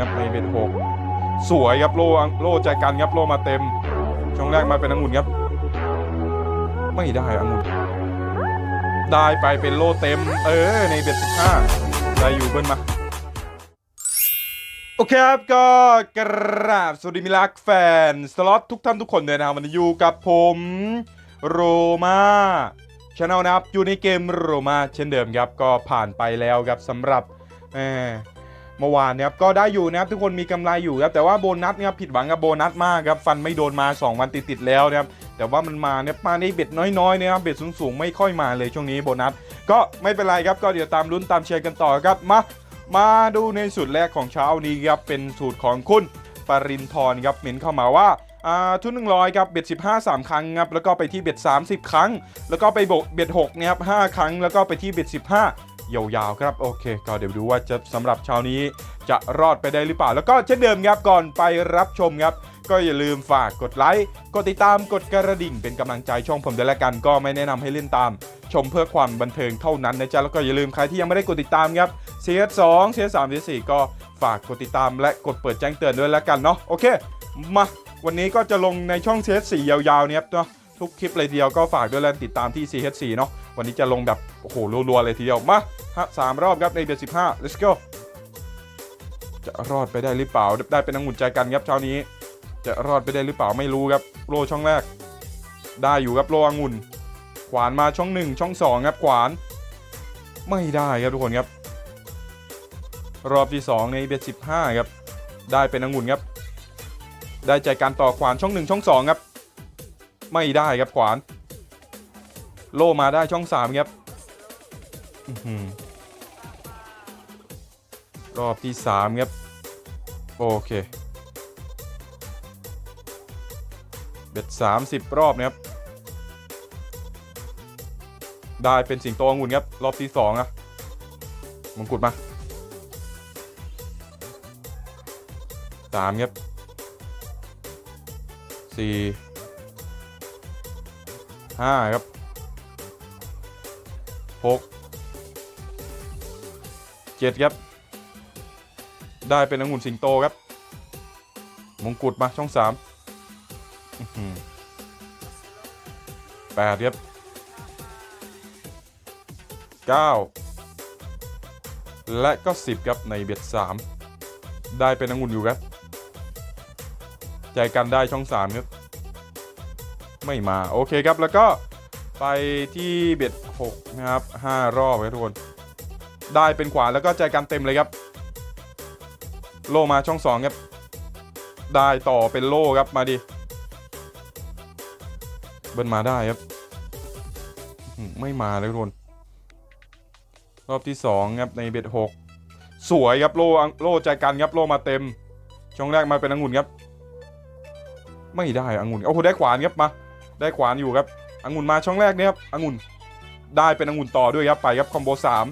ครับในเบ็ดหกสวยครับโล่โล่ใจกันครับโล่มาเต็ม ช่องแรกมาเป็นองุ่นครับ ไม่ได้องุ่นได้ไปเป็นโล่เต็ม เออในเบ็ดสิบห้าได้อยู่เบิ้ลมาโอเคครับก็กราบสวัสดีมิลักแฟน สล็อตทุกท่านทุกคนเลยนะครับวันนี้อยู่กับผมโรมาช n แนลนะครับอยู่ในเกมโรมาเช่นเดิมครับก็ผ่านไปแล้วครับสำหรับ เมื่อวานนะครับก็ได้อยู่นะครับทุกคนมีกำไรอยู่ครับแต่ว่าโบนัสเนี่ยผิดหวังกับโบนัสมากครับฟันไม่โดนมา 2 วันติดๆแล้วนะครับแต่ว่ามันมาเนี่ยมาในเบ็ดน้อยๆนะครับเบ็ดสูงๆ ไม่ค่อยมาเลยช่วงนี้โบนัส ก็ไม่เป็นไรครับก็เดี๋ยวตามลุ้นตามเชียร์กันต่อครับมามาดูในสูตรแรกของเช้านี้ครับเป็นสูตรของคุณปรินทร์ครับเมนเข้ามาว่าอ่าทุนหนึ่งร้อยครับเบ็ดสิบห้าสามครั้งครับแล้วก็ไปที่เบ็ดสามสิบครั้ง แล้วก็ไปโบกเบ็ดหกนะครับห้าครั้งแล้วก็ไปที่เบ็ดสิบห้า ยาวๆครับโอเค ก็เดี๋ยวดูว่าจะสำหรับเช้านี้จะรอดไปได้หรือเปล่า แล้วก็เช่นเดิมครับก่อนไปรับชมครับ ก็อย่าลืมฝากกดไลค์กดติดตามกดกระดิ่งเป็นกำลังใจช่องผมด้วยละกันก็ไม่แนะนำให้เล่นตาม ชมเพื่อความบันเทิงเท่านั้นนะจ๊ะแล้วก็อย่าลืมใครที่ยังไม่ได้กดติดตามครับ CS2 CS3 CS4 ก็ฝากกดติดตามและกดเปิดแจ้งเตือนด้วยแล้วกันเนาะโอเคมาวันนี้ก็จะลงในช่อง CS4 ยาวๆเนี่ยครับเนาะ ทุกคลิปเลยทีเดียวก็ฝากด้วยแล้วติดตามที่ CS4 เนาะวันนี้จะลงแบบ โอ้โหรัวๆเลยทีเดียว มาฮะสามรอบครับในเดือน15 let's go จะรอดไปได้หรือเปล่า ได้เป็นองุ่นใจกันครับเช้านี้ จะรอดไปได้หรือเปล่าไม่รู้ครับโลช่องแรก ได้อยู่ครับโลองุ่น ขวานมาช่องหนึ่งช่องสองครับขวาน ไม่ได้ครับทุกคนครับ รอบที่สองในเบ็ดสิบห้าครับ ได้เป็นองุ่นครับ ได้ใจการต่อขวานช่องหนึ่งช่องสองครับ ไม่ได้ครับขวาน โลมาได้ช่องสามครับรอบที่สามครับ โอเคเบ็ด30รอบนะครับ ได้เป็นสิงโตองุ่นครับ รอบที่2อะมงกุฎมาสามครับสี่ ห้าครับหกเจ็ดครับ ได้เป็นองุ่นสิงโตครับ มงกุฎมาช่องสามแปดครับเก้าและก็สิบครับในเบ็ดสามได้เป็นองุ่นอยู่ครับ ใจกันได้ช่องสามครับ ไม่มาโอเคครับแล้วก็ไปที่เบ็ดหกนะครับห้ารอบครับทุกคน ได้เป็นขวาแล้วก็ใจกันเต็มเลยครับ โลมาช่องสองครับ ได้ต่อเป็นโลครับมาดิ เบิ้ลมาได้ครับ ไม่มาเลยทุกคน รอบที่สองครับในเบ็ดหกสวยครับโลโลใจกันครับโลมาเต็ม ช่องแรกมาเป็นองุ่นครับ ไม่ได้องุ่นโอ้โหได้ขวานครับมา ได้ขวานอยู่ครับองุ่นมาช่องแรกเนี่ยครับองุ่นได้เป็นองุ่นต่อด้วยครับไปครับคอมโบสาม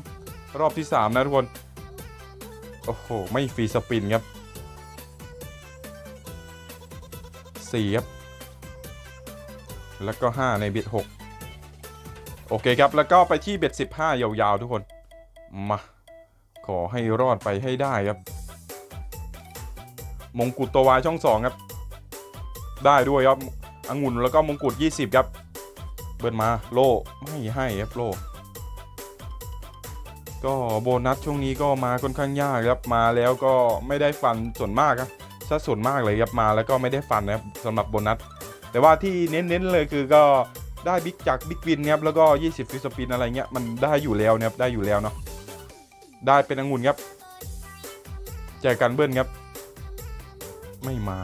รอบที่สามนะทุกคน โอ้โห ไม่ฟรีสปินครับสี่ครับ แล้วก็ 5 ในเบ็ด6โอเคครับ แล้วก็ไปที่เบ็ด15 ยาวๆ ทุกคน มา ขอให้รอดไปให้ได้ครับ มงกุฎตัววายช่อง 2 ครับ ได้ด้วยครับ องุ่นแล้วก็มงกุฎ20 ครับ เบิร์นมาโลไม่ให้ครับโล ก็โบนัสช่วงนี้ก็มาค่อนข้างยากครับมาแล้วก็ไม่ได้ฟันส่วนมากครับซะส่วนมากเลยครับมาแล้วก็ไม่ได้ฟันนะครับสำหรับโบนัส แต่ว่าที่เน้นๆเลยคือก็ได้บิ๊กจากบิ๊กวินครับแล้วก็ 20ฟิสปินอะไรเงี้ยมันได้อยู่แล้วนะครับได้อยู่แล้วเนาะได้เป็นองุ่นครับแจกกันเบิ้ลครับ ไม่มา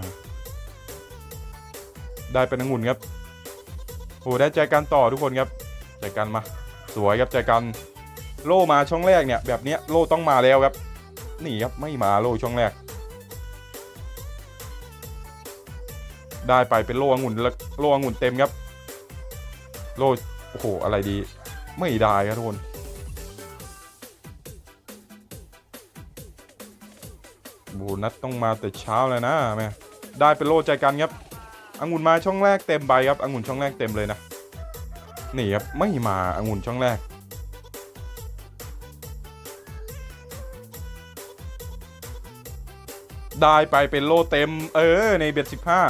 ได้เป็นองุ่นครับโอ้ได้แจกันต่อทุกคนครับแจกันมา สวยครับแจกันโล่มาช่องแรกเนี่ย แบบเนี้ยโล่ต้องมาแล้วครับนี่ครับไม่มาโล่ช่องแรก ได้ไปเป็นโล่องุ่นแล้วโล่องุ่นเต็มครับ โล่โอ้โหอะไรดี ไม่ได้ครับทุกคนโบนัสต้องมาแต่เช้าเลยนะแม่ได้เป็นโล่ใจกันครับ องุ่นมาช่องแรกเต็มใบครับองุ่นช่องแรกเต็มเลยนะนี่ครับไม่มาองุ่นช่องแรก ได้ไปเป็นโลเต็ม เออ ในเบ็ดสิบห้า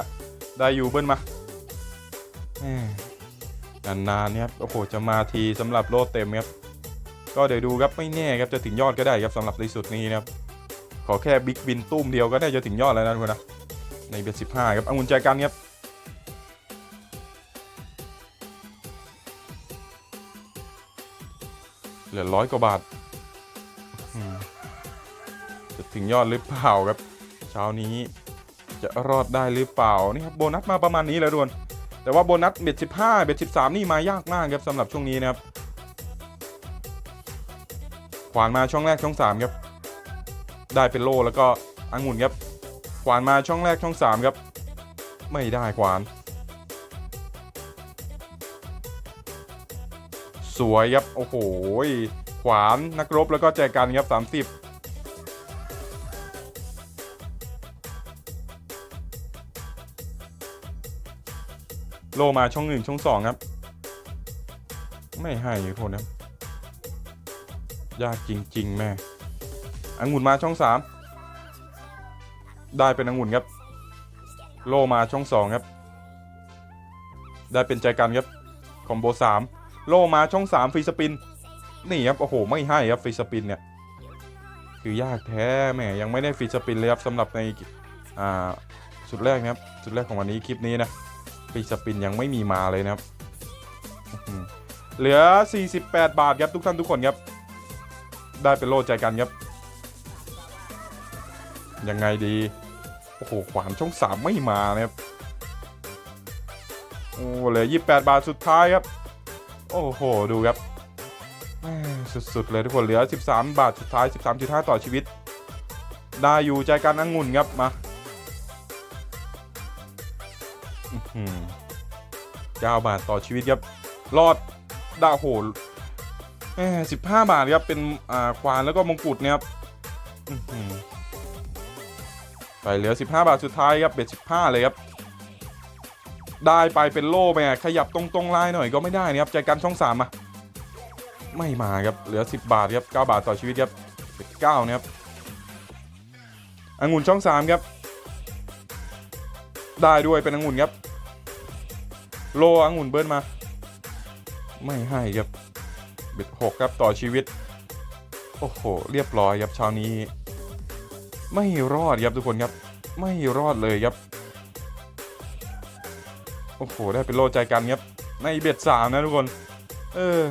ได้อยู่เบิ้ลมานานๆเนี่ยครับโอ้โหจะมาทีสำหรับโลเต็มครับก็เดี๋ยวดูครับไม่แน่ครับจะถึงยอดก็ได้ครับสำหรับในสุดนี้นะครับขอแค่บิ๊กบินตุ้มเดียวก็ได้จะถึงยอดแล้วนะทุกคนนะในเบ็ดสิบห้าครับอังุ่นใจกันครับ เหลือร้อยกว่าบาทจะถึงยอดหรือเปล่าครับ เช้านี้จะรอดได้หรือเปล่านี่ครับโบนัสมาประมาณนี้แล้วทุกคนแต่ว่าโบนัสเบ็ดสิบห้าเบ็ดสิบสามนี่มายากมากครับสำหรับช่วงนี้นะครับขวานมาช่องแรกช่องสามครับ ได้เป็นโลแล้วก็องุ่นครับขวานมาช่องแรกช่องสามครับ ไม่ได้ขวาน สวยครับ โอ้โห ขวานนักรบแล้วก็แจกันครับสามสิบโลมาช่องหนึ่งช่องสองครับ ไม่ให้คนครับยากจริง ๆ แม่องุ่นมาช่องสามได้เป็นองุ่นครับ โลมาช่องสองครับ ได้เป็นใจกันครับคอมโบสาม โลมาช่องสามฟรีสปิน นี่ครับ โอ้โห ไม่ให้ครับฟรีสปินเนี่ย คือยากแท้แหมยังไม่ได้ฟรีสปินเลยครับสำหรับในอ่าสุดแรกนะครับสุดแรกของวันนี้คลิปนี้นะฟรีสปินยังไม่มีมาเลยนะครับอื้อหือเหลือ 48 บาทครับทุกท่านทุกคนครับ ได้เป็นโลใจกันครับ ยังไงดี โอ้โห ขวานช่องสามไม่มานะครับ โอ้เหลือ 28 บาทสุดท้ายครับ โอ้โห ดูครับสุดๆเลยทุกคนเหลือ 13 บาทสุดท้าย 13.5 ต่อชีวิต ได้อยู่ใจกันองุ่นครับมาอื้อหือ9บาทต่อชีวิตครับ รอดดาโหแม่15บาทครับ เป็นอ่าควานแล้วก็มงกุฎเนี่ยครับไปเหลือ 15 บาทสุดท้ายครับเบ็ด15 เลยครับ ได้ไปเป็นโล่ไปขยับตรงตรงๆลายหน่อยก็ไม่ได้นะครับใจกันช่องสามอะไม่มาครับเหลือ 10 บาทครับ9บาทต่อชีวิตครับเป็น9นะครับองุ่นช่องสามครับได้ด้วยเป็นองุ่นครับ โลองุ่นเบิ้ลมา ไม่ให้ครับเบ็ดหกครับต่อชีวิต โอ้โห เรียบร้อยครับเช้านี้ ไม่รอดครับทุกคนครับ ไม่รอดเลยครับ โอ้โห ได้เป็นโลใจกันครับ ในเบ็ดสามนะทุกคน เออ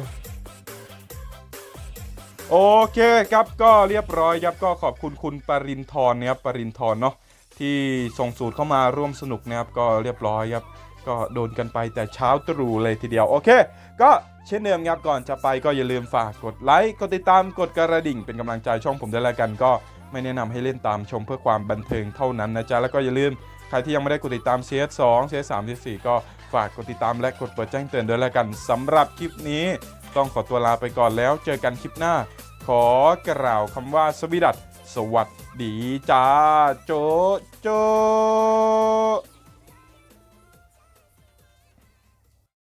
โอเคครับก็เรียบร้อยครับก็ขอบคุณคุณปรินทร์นะครับปรินทร์เนาะที่ส่งสูตรเข้ามาร่วมสนุกนะครับก็เรียบร้อยครับ ก็โดนกันไปแต่เช้าตรู่เลยทีเดียว โอเค ก็เช่นเดิมครับก่อนจะไปก็อย่าลืมฝากกดไลค์กดติดตามกดกระดิ่งเป็นกำลังใจช่องผมด้วยแล้วกัน ก็ไม่แนะนำให้เล่นตามชมเพื่อความบันเทิงเท่านั้นนะจ๊ะแล้วก็อย่าลืม ครที่ยังไม่ได้กดติดตาม CS2 CS3 CS4 ก็ฝากกดติดตามและกดเปิดแจ้งเตือนด้วยแล้วกันสำหรับคลิปนี้ต้องขอตัวลาไปก่อนแล้ว เจอกันคลิปหน้า ขอกล่าวคำว่าสวีดัตสวัสดีจ้าโจโจ